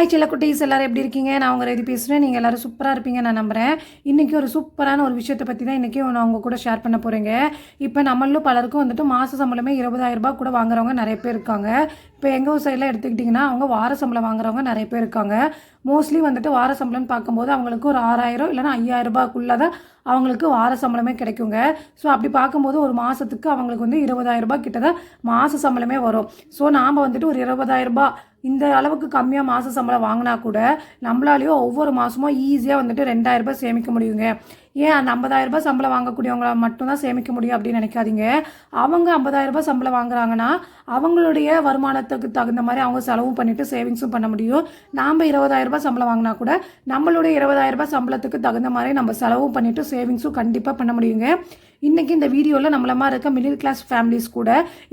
Hi சில குட்டீஸ் எல்லோரும் எப்படி இருக்கீங்க? நான் உங்கள் ரெடி பேசுகிறேன் நீங்கள் எல்லோரும் சூப்பராக இருப்பீங்க நான் நம்புகிறேன் இன்றைக்கி ஒரு சூப்பரான ஒரு விஷயத்தை பற்றி தான் இன்றைக்கி நான் உங்கள் கூட ஷேர் பண்ண போகிறேங்க இப்போ நம்மளும் பலருக்கும் வந்துட்டு மாத சம்பளமே இருபதாயிரரூபா கூட வாங்குறவங்க நிறைய பேர் இருக்காங்க. இப்போ எங்கள் ஊர் சைடில் எடுத்துக்கிட்டிங்கன்னா அவங்க வார சம்பளம் வாங்குறவங்க நிறைய பேர் இருக்காங்க. மோஸ்ட்லி வந்துட்டு வார சம்பளம்னு பார்க்கும்போது அவங்களுக்கு ஒரு ஆறாயிரம் இல்லைனா ஐயாயிரம் தான் அவங்களுக்கு வார சம்பளமே கிடைக்குங்க. ஸோ அப்படி பார்க்கும்போது ஒரு மாதத்துக்கு அவங்களுக்கு வந்து இருபதாயிரம் ரூபாய் கிட்ட தான் மாத சம்பளமே வரும். ஸோ நாம் வந்துட்டு ஒரு இருபதாயிரம் ரூபாய் இந்த அளவுக்கு கம்மியாக மாத சம்பளம் வாங்கினா கூட நம்மளாலேயும் ஒவ்வொரு மாதமும் ஈஸியாக வந்துட்டு ரெண்டாயிரம் ரூபாய் சேமிக்க முடியுங்க. ஏன் அந்த ஐம்பதாயிரரூபா சம்பளம் வாங்கக்கூடியவங்கள மட்டும்தான் சேமிக்க முடியும் அப்படின்னு நினைக்காதீங்க. அவங்க ஐம்பதாயிரரூபா சம்பளம் வாங்குறாங்கன்னா அவங்களுடைய வருமானத்துக்கு தகுந்த மாதிரி அவங்க செலவும் பண்ணிவிட்டு சேவிங்ஸும் பண்ண முடியும். நாம் இருபதாயிரரூபா சம்பளம் வாங்கினா கூட நம்மளுடைய இருபதாயிரரூபா சம்பளத்துக்கு தகுந்த மாதிரி நம்ம செலவும் பண்ணிவிட்டு சேவிங்ஸும் கண்டிப்பாக பண்ண முடியுங்க. இன்றைக்கி இந்த வீடியோவில் நம்மள மாதிரி இருக்க மிடில் கிளாஸ் ஃபேமிலிஸ் கூட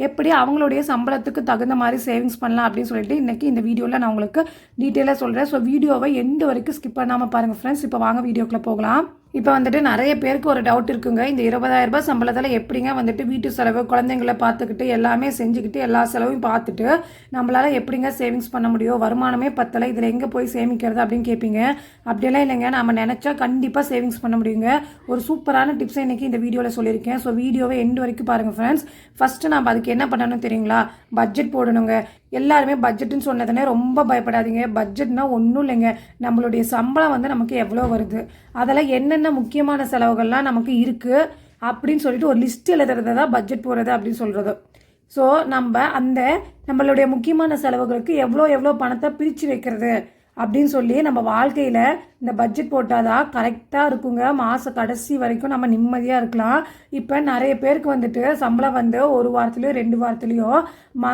எப்படி அவங்களுடைய சம்பளத்துக்கு தகுந்த மாதிரி சேவிங்ஸ் பண்ணலாம் அப்படின்னு சொல்லிட்டு இன்றைக்கி இந்த வீடியோவில் நான் உங்களுக்கு டீட்டெயிலாக சொல்கிறேன் ஸோ வீடியோவை எண்டு வரைக்கும் ஸ்கிப் பண்ணாமல் பாருங்கள் ஃப்ரெண்ட்ஸ் இப்போ வாங்க வீடியோக்குள்ளே போகலாம். இப்போ வந்துட்டு நிறைய பேருக்கு ஒரு டவுட் இருக்குங்க. இந்த இருபதாயிரம் ரூபாய் சம்பளத்தில் எப்படிங்க வந்துட்டு வீட்டு செலவு குழந்தைங்கள பார்த்துக்கிட்டு எல்லாமே செஞ்சுக்கிட்டு எல்லா செலவையும் பார்த்துட்டு நம்மளால் எப்படிங்க சேவிங்ஸ் பண்ண முடியும்? வருமானமே பத்தலை. இதில் எங்கே போய் சேமிக்கிறது அப்படின்னு கேட்பீங்க அப்படியெல்லாம் இல்லைங்க. நம்ம நினச்சா கண்டிப்பாக சேவிங்ஸ் பண்ண முடியுங்க. ஒரு சூப்பரான டிப்ஸை இன்றைக்கி இந்த வீடியோவில் சொல்லியிருக்கேன். ஸோ வீடியோவை எண்டு வரைக்கும் பாருங்கள் ஃப்ரெண்ட்ஸ் ஃபஸ்ட்டு நம்ம அதுக்கு என்ன பண்ணணும் தெரியுங்களா? பட்ஜெட் போடணுங்க. எல்லாருமே பட்ஜெட்டுன்னு சொன்னதுனே ரொம்ப பயப்படாதீங்க. பட்ஜெட்னா ஒன்றும் இல்லைங்க. நம்மளுடைய சம்பளம் வந்து நமக்கு எவ்வளோ வருது? அதெல்லாம் என்ன என்னென்ன முக்கியமான செலவுகள்லாம் நமக்கு இருக்குது அப்படின்னு சொல்லிட்டு ஒரு லிஸ்ட் எழுதுறது தான் பட்ஜெட் போடுறது அப்படின்னு சொல்கிறது ஸோ நம்ம அந்த நம்மளுடைய முக்கியமான செலவுகளுக்கு எவ்வளோ எவ்வளோ பணத்தை பிரித்து வைக்கிறது அப்படின்னு சொல்லி நம்ம வாழ்க்கையில் இந்த பட்ஜெட் போட்டால் தான் கரெக்டாக இருக்குங்க. மாத கடைசி வரைக்கும் நம்ம நிம்மதியாக இருக்கலாம். இப்போ நிறைய பேருக்கு வந்துட்டு சம்பளம் வந்து ஒரு வாரத்துலேயோ ரெண்டு வாரத்துலேயோ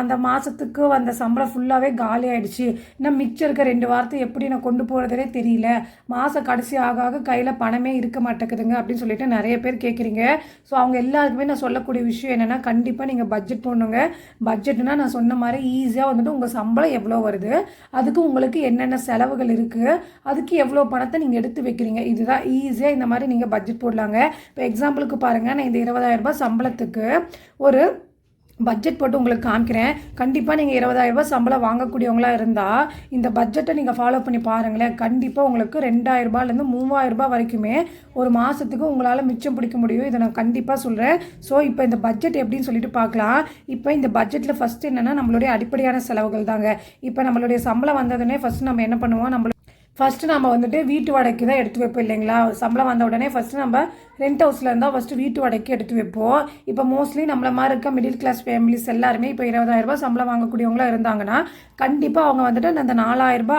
அந்த மாதத்துக்கு வந்த சம்பளம் ஃபுல்லாகவே காலி ஆயிடுச்சு. இன்னும் மிச்சம் இருக்க ரெண்டு வாரத்தை எப்படி நான் கொண்டு போகிறதுனே தெரியல. மாத கடைசி ஆக ஆக கையில் பணமே இருக்க மாட்டேங்குதுங்க அப்படின்னு சொல்லிட்டு நிறைய பேர் கேட்குறீங்க ஸோ அவங்க எல்லாருக்குமே நான் சொல்லக்கூடிய விஷயம் என்னென்னா கண்டிப்பாக நீங்கள் பட்ஜெட் போடணுங்க. பட்ஜெட்னா நான் சொன்ன மாதிரி ஈஸியாக வந்துட்டு உங்கள் சம்பளம் எவ்வளோ வருது அதுக்கு உங்களுக்கு என்னென்ன செலவுகள் இருக்குது அதுக்கு எவ்வளோ பணத்தை நீங்கள் எடுத்து வைக்கிறீங்க. இதுதான் ஈஸியாக இந்த மாதிரி நீங்கள் பட்ஜெட் போடலாங்க. இப்போ எக்ஸாம்பிளுக்கு பாருங்கள் நான் இந்த இருபதாயிரம் ரூபாய் சம்பளத்துக்கு ஒரு பட்ஜெட் போட்டு உங்களுக்கு காமிக்கிறேன். கண்டிப்பாக நீங்கள் இருபதாயிரரூபா சம்பளம் வாங்கக்கூடியவங்களா இருந்தால் இந்த பட்ஜெட்டை நீங்கள் ஃபாலோ பண்ணி பாருங்களேன். கண்டிப்பாக உங்களுக்கு ரெண்டாயிரரூபாலேருந்து மூவாயிரரூபா மூவாயிரம் வரைக்குமே ஒரு மாதத்துக்கு உங்களால் மிச்சம் பிடிக்க முடியும். இதை நான் கண்டிப்பாக சொல்கிறேன் ஸோ இப்போ இந்த பட்ஜெட் எப்படின்னு சொல்லிட்டு பார்க்கலாம். இப்போ இந்த பட்ஜெட்டில் ஃபஸ்ட்டு என்னென்னா நம்மளுடைய அடிப்படையான செலவுகள் தாங்க இப்போ நம்மளுடைய சம்பளம் வந்ததுன்னே ஃபஸ்ட்டு நம்ம என்ன பண்ணுவோம்? நம்மளுடைய ஃபஸ்ட்டு நம்ம வந்துட்டு வீட்டு வாடகைக்கு தான் எடுத்து வைப்போம் இல்லைங்களா? சம்பளம் வந்த உடனே ஃபஸ்ட்டு நம்ம ரெண்ட் ஹவுஸில் இருந்தால் ஃபஸ்ட்டு வீட்டு வாடகைக்கு எடுத்து வைப்போம். இப்போ மோஸ்ட்லி நம்மள மாதிரி இருக்க மிடில் கிளாஸ் ஃபேமிலிஸ் எல்லாருமே இப்போ இருபதாயிரம் ரூபாய் சம்பளம் வாங்கக்கூடியவங்களா இருந்தாங்கன்னா கண்டிப்பாக அவங்க வந்துட்டு அந்த நாலாயிரரூபா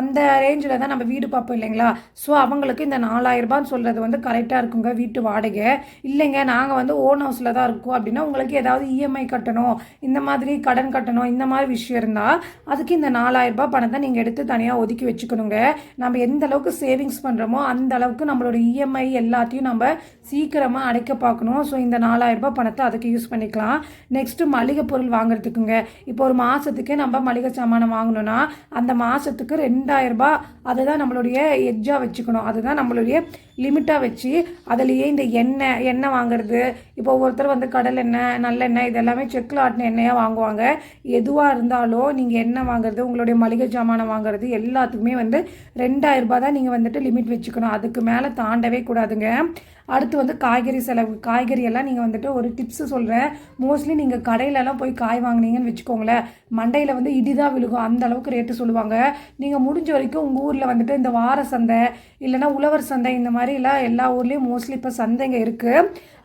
அந்த ரேஞ்சில் தான் நம்ம வீடு பார்ப்போம் இல்லைங்களா? ஸோ அவங்களுக்கு இந்த நாலாயிரரூபான்னு சொல்கிறது வந்து கரெக்டாக இருக்குங்க வீட்டு வாடகை. இல்லைங்க நாங்கள் வந்து ஓன் ஹவுஸில் தான் இருக்கோம். அப்படின்னா உங்களுக்கு ஏதாவது இஎம்ஐ கட்டணும் இந்த மாதிரி கடன் கட்டணும் இந்த மாதிரி விஷயம் இருந்தால் அதுக்கு இந்த நாலாயிரரூபா பணத்தை நீங்கள் எடுத்து தனியாக ஒதுக்கி வச்சுக்கணுங்க. நம்ம எந்த அளவுக்கு சேவிங்ஸ் பண்ணுறோமோ அந்த அளவுக்கு நம்மளோட இஎம்ஐ எல்லாத்தையும் நம்ம சீக்கிரமாக அடைக்க பார்க்கணும். ஸோ இந்த நாலாயிரரூபா பணத்தை அதுக்கு யூஸ் பண்ணிக்கலாம். நெக்ஸ்ட்டு மளிகை பொருள் வாங்குறதுக்குங்க. இப்போ ஒரு மாதத்துக்கு நம்ம மளிகை சாமானம் வாங்கணும்னா அந்த மாதத்துக்கு ரெண்டாயிரரூபா அதை அதுதான் நம்மளுடைய எஜ்ஜாக வச்சுக்கணும். அதுதான் நம்மளுடைய லிமிட்டாக வச்சு அதுலேயே இந்த எண்ணெய் எண்ணெய் வாங்குறது. இப்போ ஒவ்வொருத்தர் வந்து கடல் எண்ணெய் நல்லெண்ணெய் இதெல்லாமே செக்கில் ஆட்டின எண்ணெயாக வாங்குவாங்க. எதுவாக இருந்தாலும் நீங்கள் எண்ணெய் வாங்குறது உங்களுடைய மளிகை சாமானை வாங்குறது எல்லாத்துக்குமே வந்து ரெண்டாயிரரூபா தான் நீங்கள் வந்துட்டு லிமிட் வச்சுக்கணும். அதுக்கு மேலே தாண்டவே கூடாதுங்க. அடுத்து வந்து காய்கறி செலவு காய்கறி எல்லாம் நீங்கள் வந்துட்டு ஒரு டிப்ஸு சொல்கிறேன் மோஸ்ட்லி நீங்கள் கடையிலலாம் போய் காய் வாங்கினீங்கன்னு வச்சுக்கோங்களேன். மண்டையில் வந்து இடிதான் விழுகும். அந்த அளவுக்கு ரேட்டு சொல்லுவாங்க. நீங்கள் முடிஞ்ச வரைக்கும் உங்கள் ஊரில் வந்துட்டு இந்த வார சந்தை இல்லைனா உழவர் சந்தை இந்த மாதிரி மாதிரிலாம் எல்லா ஊர்லேயும் மோஸ்ட்லி இப்போ சந்தைங்க இருக்குது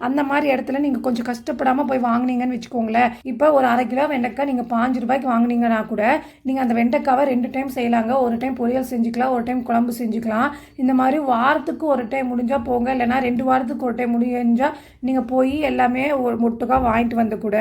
அந்த மாதிரி இடத்துல நீங்கள் கொஞ்சம் கஷ்டப்படாமல் போய் வாங்கினீங்கன்னு வச்சுக்கோங்களேன். இப்போ ஒரு அரை கிலோ வெண்டைக்காய் நீங்கள் பாஞ்சு ரூபாய்க்கு வாங்கினீங்கன்னா கூட நீங்கள் அந்த வெண்டைக்காவை ரெண்டு டைம் செய்யலாங்க. ஒரு டைம் பொரியல் செஞ்சுக்கலாம் ஒரு டைம் குழம்பு செஞ்சுக்கலாம். இந்த மாதிரி வாரத்துக்கு ஒரு டைம் முடிஞ்சால் போங்க. இல்லைனா ரெண்டு வாரத்துக்கு ஒரு டைம் முடிஞ்சால் நீங்கள் போய் எல்லாமே ஒரு முட்டுக்காக வாங்கிட்டு வந்து கூட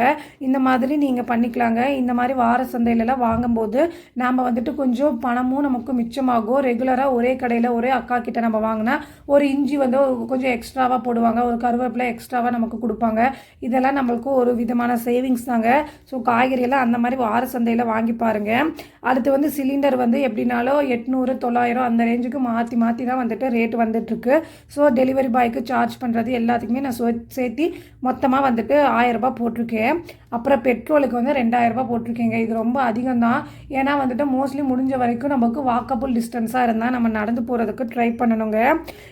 இந்த மாதிரி நீங்கள் பண்ணிக்கலாங்க. இந்த மாதிரி வார சந்தையிலலாம் வாங்கும்போது நாம் வந்துட்டு கொஞ்சம் பணமும் நமக்கு மிச்சமாகும். ரெகுலராக ஒரே கடையில் ஒரே அக்கா கிட்ட நம்ம வாங்கினா ஒரு இஞ்சி வந்து கொஞ்சம் எக்ஸ்ட்ராவாக போடுவாங்க. ஒரு கருவேப்பிலை எக்ஸ்ட்ரா எக்ஸ்ட்ராவாக நமக்கு கொடுப்பாங்க. இதெல்லாம் நம்மளுக்கு ஒரு விதமான சேவிங்ஸ் தாங்க. ஸோ காய்கறியெல்லாம் அந்த மாதிரி வார சந்தையில் வாங்கி பாருங்கள் அடுத்து வந்து சிலிண்டர் வந்து எப்படினாலும் எட்நூறு தொள்ளாயிரம் அந்த ரேஞ்சுக்கு மாற்றி மாற்றி தான் வந்துட்டு ரேட் வந்துட்டுருக்கு. ஸோ டெலிவரி பாய்க்கு சார்ஜ் பண்ணுறது எல்லாத்துக்குமே நான் சோ- சேர்த்தி மொத்தமாக வந்துட்டு ஆயரரூபா போட்டிருக்கேன். அப்புறம் பெட்ரோலுக்கு வந்து ரெண்டாயிரரூபா போட்டிருக்கேங்க. இது ரொம்ப அதிகம் தான். ஏன்னா வந்துட்டு மோஸ்ட்லி முடிஞ்ச வரைக்கும் நமக்கு வாக்கபுள் டிஸ்டன்ஸாக இருந்தால் நம்ம நடந்து போகிறதுக்கு ட்ரை பண்ணணுங்க.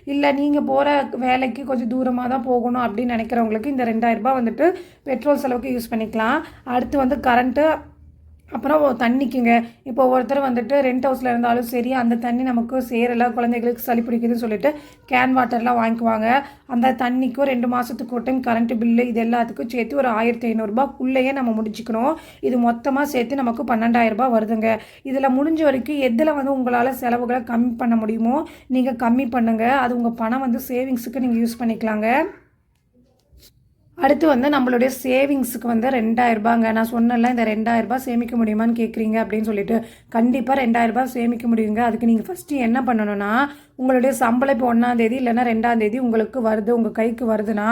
இல்லை நீங்கள் போகிற வேலைக்கு கொஞ்சம் தூரமாக தான் போகணும் அப்படின்னு நினைக்கிறவங்களுக்கு இந்த ரெண்டாயிரரூபா வந்துட்டு பெட்ரோல் செலவுக்கு யூஸ் பண்ணிக்கலாம். அடுத்து வந்து கரண்ட்டு அப்புறம் தண்ணிக்குங்க. இப்போ ஒருத்தர் வந்துட்டு ரெண்ட் ஹவுஸில் இருந்தாலும் சரி அந்த தண்ணி நமக்கு சேரலை குழந்தைகளுக்கு சளி பிடிக்குதுன்னு சொல்லிட்டு கேன் வாட்டர்லாம் வாங்கிக்குவாங்க. அந்த தண்ணிக்கும் ரெண்டு மாதத்துக்கு ஒரு டைம் கரண்ட் பில்லு இது எல்லாத்துக்கும் சேர்த்து ஒரு ஆயிரத்தி ஐநூறுரூபாக்குள்ளேயே நம்ம முடிச்சுக்கணும். இது மொத்தமாக சேர்த்து நமக்கு பன்னெண்டாயிரரூபா வருதுங்க. இதில் முடிஞ்ச வரைக்கும் எதில் வந்து உங்களால் செலவுகளை கம்மி பண்ண முடியுமோ நீங்கள் கம்மி பண்ணுங்கள் அது உங்கள் பணம் வந்து சேவிங்ஸுக்கு நீங்கள் யூஸ் பண்ணிக்கலாங்க. அடுத்து வந்து நம்மளுடைய சேவிங்ஸுக்கு வந்து ரெண்டாயிரரூபாங்க நான் சொன்னல இந்த ரெண்டாயிரரூபா சேமிக்க முடியுமான்னு கேட்குறீங்க அப்படின்னு சொல்லிட்டு கண்டிப்பாக ரெண்டாயிரரூபா சேமிக்க முடியுங்க. அதுக்கு நீங்கள் ஃபஸ்ட்டு என்ன பண்ணணும்னா உங்களுடைய சம்பளம் இப்போ ஒன்றாந்தேதி இல்லைன்னா ரெண்டாந்தேதி உங்களுக்கு வருது உங்கள் கைக்கு வருதுன்னா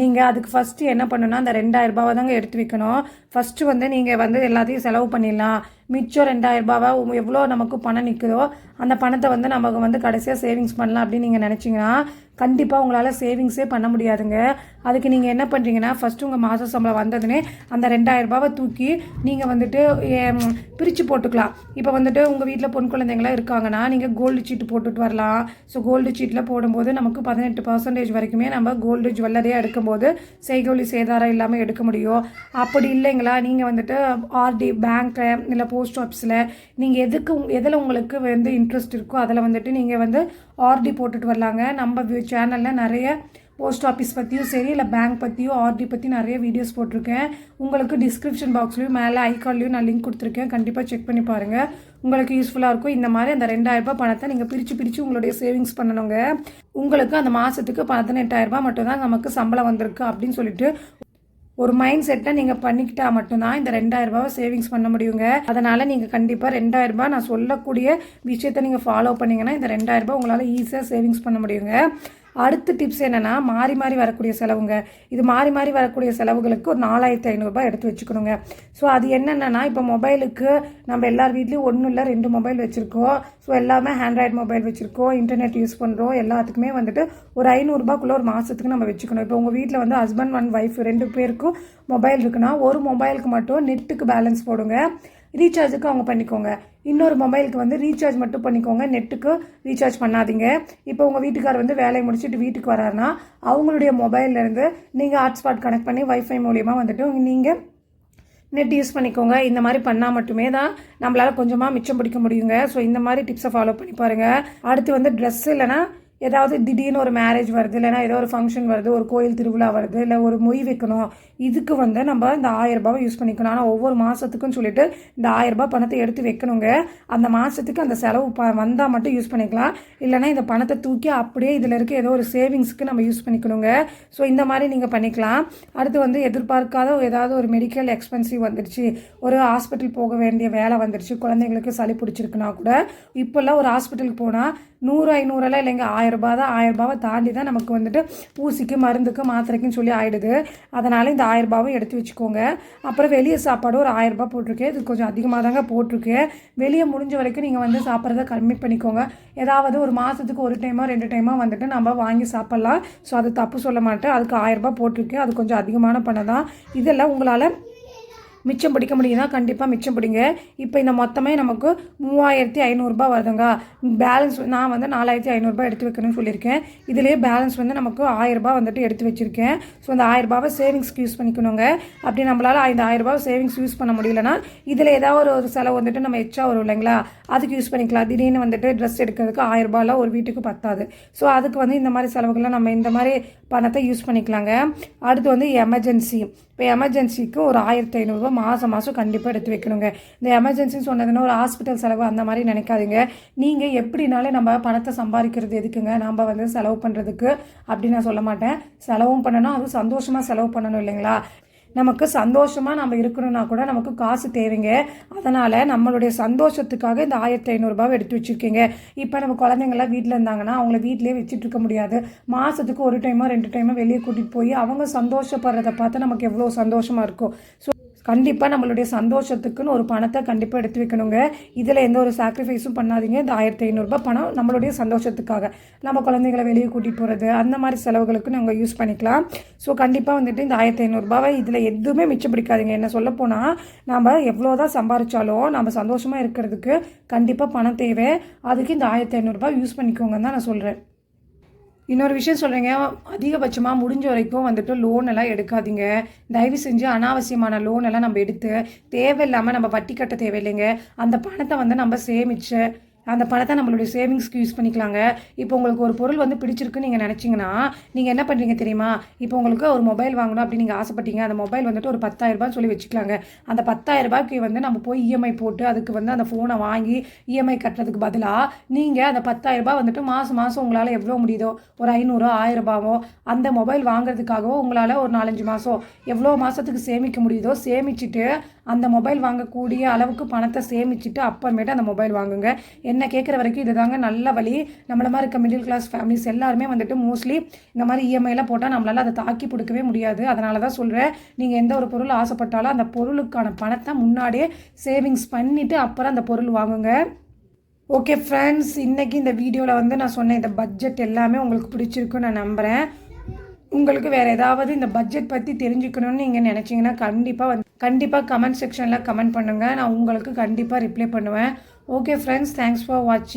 நீங்கள் அதுக்கு ஃபஸ்ட்டு என்ன பண்ணணும்னா அந்த ரெண்டாயிரரூபாவை தாங்க எடுத்து வைக்கணும். ஃபஸ்ட்டு வந்து நீங்கள் வந்து எல்லாத்தையும் செலவு பண்ணிடலாம். மிச்சம் ரெண்டாயிரரூபாவை எவ்வளோ நமக்கு பணம் நிற்குதோ அந்த பணத்தை வந்து நமக்கு வந்து கடைசியாக சேவிங்ஸ் பண்ணலாம் அப்படின்னு நீங்கள் நினச்சிங்கன்னா கண்டிப்பாக உங்களால் சேவிங்ஸே பண்ண முடியாதுங்க. அதுக்கு நீங்கள் என்ன பண்ணுறீங்கன்னா ஃபஸ்ட்டு உங்கள் மாத சம்பளம் வந்ததுனே அந்த ரெண்டாயிரரூபாவை தூக்கி நீங்கள் வந்துட்டு பிரித்து போட்டுக்கலாம். இப்போ வந்துட்டு உங்கள் வீட்டில் பொன் குழந்தைங்களாம் இருக்காங்கன்னா நீங்கள் கோல்டு சீட்டு போட்டுட்டு வரலாம். ஸோ கோல்டு சீட்டில் போடும்போது நமக்கு பதினெட்டு பர்சன்டேஜ் வரைக்குமே நம்ம கோல்டு ஜுவல்லரியாக எடுக்கும்போது செய்கூலி சேதாரம் இல்லாமல் எடுக்க முடியும். அப்படி இல்லைங்களா? நீங்கள் வந்துட்டு ஆர்டி பேங்க்கில் இல்லை போஸ்ட் ஆஃபீஸில் நீங்கள் எதுக்கு எதில் உங்களுக்கு வந்து இன்ட்ரெஸ்ட் இருக்கோ அதில் வந்துட்டு நீங்கள் வந்து ஆர்டி போட்டுட்டு வரலாங்க. நம்ம சேனலில் நிறைய போஸ்ட் ஆஃபீஸ் பற்றியும் சரி இல்லை பேங்க் பற்றியும் ஆர்டி பற்றி நிறைய வீடியோஸ் போட்டிருக்கேன். உங்களுக்கு டிஸ்கிரிப்ஷன் பாக்ஸ்லையும் மேலே ஐகான்லையும் நான் லிங்க் கொடுத்துருக்கேன். கண்டிப்பாக செக் பண்ணி பாருங்கள் உங்களுக்கு யூஸ்ஃபுல்லாக இருக்கும். இந்த மாதிரி அந்த ரெண்டாயிரரூபா பணத்தை நீங்கள் பிரித்து பிரித்து உங்களுடைய சேவிங்ஸ் பண்ணணுங்க. உங்களுக்கு அந்த மாதத்துக்கு பதினெட்டாயிரரூபா மட்டும்தான் நமக்கு சம்பளம் வந்திருக்கு அப்படின்னு சொல்லிட்டு ஒரு மைண்ட் செட்டை நீங்கள் பண்ணிக்கிட்டா மட்டும்தான் இந்த ரெண்டாயிரம் ரூபாவை சேவிங்ஸ் பண்ண முடியுங்க. அதனால் நீங்கள் கண்டிப்பாக ரெண்டாயிரம் ரூபாய் நான் சொல்லக்கூடிய விஷயத்தை நீங்கள் ஃபாலோ பண்ணிங்கன்னா இந்த ரெண்டாயிரம் ரூபாய் உங்களால் ஈஸியாக சேவிங்ஸ் பண்ண முடியுங்க. அடுத்த டிப்ஸ் என்னென்னா மாறி மாறி வரக்கூடிய செலவுங்க. இது மாறி மாறி வரக்கூடிய செலவுகளுக்கு ஒரு நாலாயிரத்தி ஐநூறுரூபா எடுத்து வச்சுக்கணுங்க. ஸோ அது என்னென்னா இப்போ மொபைலுக்கு நம்ம எல்லார் வீட்லேயும் ஒன்றும் இல்லை ரெண்டு மொபைல் வச்சுருக்கோம். ஸோ எல்லாமே ஆண்ட்ராய்டு மொபைல் வச்சுருக்கோம். இன்டர்நெட் யூஸ் பண்ணுறோம் எல்லாத்துக்குமே வந்துட்டு ஒரு ஐநூறுரூபாக்குள்ளே ஒரு மாதத்துக்கு நம்ம வச்சுக்கணும். இப்போ உங்கள் வீட்டில் வந்து ஹஸ்பண்ட் அண்ட் ஒய்ஃப் ரெண்டு பேருக்கும் மொபைல் இருக்குன்னா ஒரு மொபைலுக்கு மட்டும் நெட்டுக்கு பேலன்ஸ் போடுங்க. ரீசார்ஜுக்கு அவங்க பண்ணிக்கோங்க. இன்னொரு மொபைலுக்கு வந்து ரீசார்ஜ் மட்டும் பண்ணிக்கோங்க. நெட்டுக்கு ரீசார்ஜ் பண்ணாதீங்க. இப்போ உங்கள் வீட்டுக்கார் வந்து வேலையை முடிச்சுட்டு வீட்டுக்கு வராருன்னா அவங்களுடைய மொபைல்லேருந்து நீங்கள் ஹாட்ஸ்பாட் கனெக்ட் பண்ணி வைஃபை மூலியமாக வந்துட்டு நீங்கள் நெட் யூஸ் பண்ணிக்கோங்க. இந்த மாதிரி பண்ணால் மட்டுமே தான் நம்மளால் கொஞ்சமாக மிச்சம் பிடிக்க முடியுங்க. ஸோ இந்த மாதிரி டிப்ஸை ஃபாலோ பண்ணி பாருங்கள் அடுத்து வந்து ட்ரெஸ் இல்லைன்னா ஏதாவது திடீர்னு ஒரு மேரேஜ் வருது இல்லைன்னா ஏதோ ஒரு ஃபங்க்ஷன் வருது ஒரு கோயில் திருவிழா வருது இல்லை ஒரு மொய் வைக்கணும் இதுக்கு வந்து நம்ம இந்த ஆயிரம் ரூபாவை யூஸ் பண்ணிக்கணும். ஆனால் ஒவ்வொரு மாதத்துக்கும் சொல்லிட்டு இந்த ஆயிரம் ரூபாய் பணத்தை எடுத்து வைக்கணுங்க. அந்த மாதத்துக்கு அந்த செலவு ப வந்தால் மட்டும் யூஸ் பண்ணிக்கலாம். இல்லைன்னா இந்த பணத்தை தூக்கி அப்படியே இதில் இருக்க ஏதோ ஒரு சேவிங்ஸ்க்கு நம்ம யூஸ் பண்ணிக்கணுங்க. ஸோ இந்த மாதிரி நீங்கள் பண்ணிக்கலாம். அடுத்து வந்து எதிர்பார்க்காத ஏதாவது ஒரு மெடிக்கல் எக்ஸ்பென்சிவ் வந்துடுச்சு. ஒரு ஹாஸ்பிட்டல் போக வேண்டிய வேலை வந்துடுச்சு. குழந்தைங்களுக்கு சளி பிடிச்சிருக்குன்னா கூட இப்போல்லாம் ஒரு ஹாஸ்பிட்டலுக்கு போனால் நூறு ஐநூறெல்லாம் இல்லைங்க ஆயிரம் ரூபாய் தான் ஆயிரம் ரூபாவை தாண்டி தான் நமக்கு வந்துட்டு ஊசிக்கு மருந்துக்கு மாத்திரைக்குன்னு சொல்லி ஆயிடுது. அதனால் இந்த ஆயிரம் எடுத்து வச்சுக்கோங்க. அப்புறம் வெளியே சாப்பாடு ஒரு ஆயிரம் ரூபாய் போட்டிருக்கேன் இது கொஞ்சம் அதிகமாக தாங்க போட்டிருக்கேன் வெளியே முடிஞ்ச வரைக்கும் நீங்கள் வந்து சாப்பிட்றத கம்மி பண்ணிக்கோங்க. ஏதாவது ஒரு மாதத்துக்கு ஒரு டைமோ ரெண்டு டைமோ வந்துட்டு நம்ம வாங்கி சாப்பிட்லாம். ஸோ அது தப்பு சொல்ல மாட்டேன். அதுக்கு ஆயிரம் ரூபாய் போட்டிருக்கேன் அது கொஞ்சம் அதிகமான பணம் தான். இதெல்லாம் உங்களால் மிச்சம் பிடிக்க முடியுதுன்னா கண்டிப்பாக மிச்சம் பிடிங்க. இப்போ இந்த மொத்தமே நமக்கு மூவாயிரத்தி ஐநூறுரூபா வருதுங்க. பேலன்ஸ் நான் வந்து நாலாயிரத்தி ஐநூறுரூபா எடுத்து வைக்கணும்னு சொல்லியிருக்கேன். இதுலேயே பேலன்ஸ் வந்து நமக்கு ஆயிரரூபா வந்துட்டு எடுத்து வச்சுருக்கேன். ஸோ அந்த ஆயிரரூபாவை சேவிங்ஸ்க்கு யூஸ் பண்ணிக்கணுங்க. அப்படி நம்மளால் இந்த ஆயிரரூபாவை சேவிங்ஸ் யூஸ் பண்ண முடியலன்னா இதில் ஏதாவது ஒரு ஒரு செலவு வந்துட்டு நம்ம எச்சா வரும் இல்லைங்களா? அதுக்கு யூஸ் பண்ணிக்கலாம். திடீர்னு வந்துட்டு ட்ரெஸ் எடுக்கிறதுக்கு ஆயிரரூபாலாம் ஒரு வீட்டுக்கு பத்தாது. ஸோ அதுக்கு வந்து இந்த மாதிரி செலவுகள்லாம் நம்ம இந்த மாதிரி பணத்தை யூஸ் பண்ணிக்கலாங்க. அடுத்து வந்து எமர்ஜென்சி இப்போ எமர்ஜென்சிக்கு ஒரு ஆயிரத்தி ஐநூறுரூவா மாதம் மாதம் கண்டிப்பாக எடுத்து வைக்கணுங்க. இந்த எமர்ஜென்சின்னு சொன்னதுன்னா ஒரு ஹாஸ்பிட்டல் செலவு அந்த மாதிரி நினைக்காதீங்க. நீங்கள் எப்படினாலே நம்ம பணத்தை சம்பாதிக்கிறது எதுக்குங்க? நம்ம வந்து செலவு பண்ணுறதுக்கு அப்படின்னு நான் சொல்ல மாட்டேன். செலவும் பண்ணணும் அதுவும் சந்தோஷமாக செலவு பண்ணணும் இல்லைங்களா? நமக்கு சந்தோஷமாக நம்ம இருக்கணும்னா கூட நமக்கு காசு தேவைங்க. அதனால் நம்மளுடைய சந்தோஷத்துக்காக இந்த ஆயிரத்தி ஐநூறுரூபாவை எடுத்து வச்சுருக்கீங்க. இப்போ நம்ம குழந்தைங்களாம் வீட்டில் இருந்தாங்கன்னா அவங்கள வீட்டிலே வச்சுட்டு இருக்க முடியாது. மாதத்துக்கு ஒரு டைமோ ரெண்டு டைமோ வெளியே கூட்டிகிட்டு போய் அவங்க சந்தோஷப்படுறத பார்த்து நமக்கு எவ்வளோ சந்தோஷமாக இருக்கும். ஸோ கண்டிப்பாக நம்மளுடைய சந்தோஷத்துக்குன்னு ஒரு பணத்தை கண்டிப்பாக எடுத்து வைக்கணுங்க. இதில் எந்த ஒரு சாக்ரிஃபைஸும் பண்ணாதீங்க. இந்த ஆயிரத்தி ஐநூறுரூபா பணம் நம்மளுடைய சந்தோஷத்துக்காக. நம்ம குழந்தைங்களை வெளியே கூட்டிகிட்டு போகிறது அந்த மாதிரி செலவுகளுக்கு நாங்கள் யூஸ் பண்ணிக்கலாம். ஸோ கண்டிப்பாக வந்துட்டு இந்த ஆயிரத்தி ஐநூறுரூபாவை இதில் எதுவுமே மிச்சம் பிடிக்காதீங்க. என்ன சொல்ல போனால் நம்ம எவ்வளோ தான் சம்பாரிச்சாலும் நம்ம சந்தோஷமாக இருக்கிறதுக்கு கண்டிப்பாக பணம் தேவை. அதுக்கு இந்த ஆயிரத்தி ஐநூறுரூபா யூஸ் பண்ணிக்கோங்கன்னு தான் நான் சொல்கிறேன் இன்னொரு விஷயம் சொல்கிறேங்க அதிகபட்சமாக முடிஞ்ச வரைக்கும் வந்துட்டு லோன் எல்லாம் எடுக்காதீங்க. தயவு செஞ்சு அனாவசியமான லோன் எல்லாம் நம்ம எடுத்து தேவையில்லாமல் நம்ம வட்டி கட்ட தேவையில்லைங்க. அந்த பணத்தை வந்து நம்ம சேமிச்சு அந்த பணத்தை நம்மளுடைய சேவிங்ஸ்க்கு யூஸ் பண்ணிக்கலாங்க. இப்போ உங்களுக்கு ஒரு பொருள் வந்து பிடிச்சிருக்குன்னு நீங்கள் நினச்சிங்கன்னா நீங்கள் என்ன பண்ணுறீங்க தெரியுமா? இப்போ உங்களுக்கு ஒரு மொபைல் வாங்கணும் அப்படின்னு நீங்கள் ஆசைப்பட்டீங்க. அந்த மொபைல் வந்துட்டு ஒரு பத்தாயிரரூபான்னு சொல்லி வச்சுக்கலாங்க. அந்த பத்தாயிரரூபாய்க்கு வந்து நம்ம போய் இஎம்ஐ போட்டு அதுக்கு வந்து அந்த ஃபோனை வாங்கி இஎம்ஐ கட்டுறதுக்கு பதிலாக நீங்கள் அந்த பத்தாயிரரூபா வந்துட்டு மாதம் மாதம் உங்களால் எவ்வளோ முடியுதோ ஒரு ஐநூறோ ஆயிரரூபாவோ அந்த மொபைல் வாங்குறதுக்காகவோ உங்களால் ஒரு நாலஞ்சு மாதம் எவ்வளோ மாதத்துக்கு சேமிக்க முடியுதோ சேமிச்சுட்டு அந்த மொபைல் வாங்கக்கூடிய அளவுக்கு பணத்தை சேமிச்சுட்டு அப்புறமேட்டு அந்த மொபைல் வாங்குங்க. என்ன கேட்குற வரைக்கும் இது தாங்க நல்ல வழி. நம்மள மாதிரி இருக்க மிடில் கிளாஸ் ஃபேமிலிஸ் எல்லாருமே வந்துட்டு மோஸ்ட்லி இந்த மாதிரி இஎம்ஐலாம் போட்டால் நம்மளால் அதை தாக்கி பிடிக்கவே முடியாது. அதனால தான் சொல்கிறேன் நீங்கள் எந்த ஒரு பொருள் ஆசைப்பட்டாலும் அந்த பொருளுக்கான பணத்தை முன்னாடியே சேவிங்ஸ் பண்ணிவிட்டு அப்புறம் அந்த பொருள் வாங்குங்க. ஓகே ஃப்ரெண்ட்ஸ் இன்றைக்கி இந்த வீடியோவில் வந்து நான் சொன்ன இந்த பட்ஜெட் எல்லாமே உங்களுக்கு பிடிச்சிருக்குன்னு நான் நம்புகிறேன் உங்களுக்கு வேறு ஏதாவது இந்த பட்ஜெட் பற்றி தெரிஞ்சுக்கணும்னு நீங்கள் நினச்சிங்கன்னா கண்டிப்பாக வந்து கண்டிப்பாக கமெண்ட் செக்ஷனில் கமெண்ட் பண்ணுங்கள் நான் உங்களுக்கு கண்டிப்பாக ரிப்ளை பண்ணுவேன். ஓகே ஃப்ரெண்ட்ஸ் தேங்க்ஸ் ஃபார் வாட்சிங்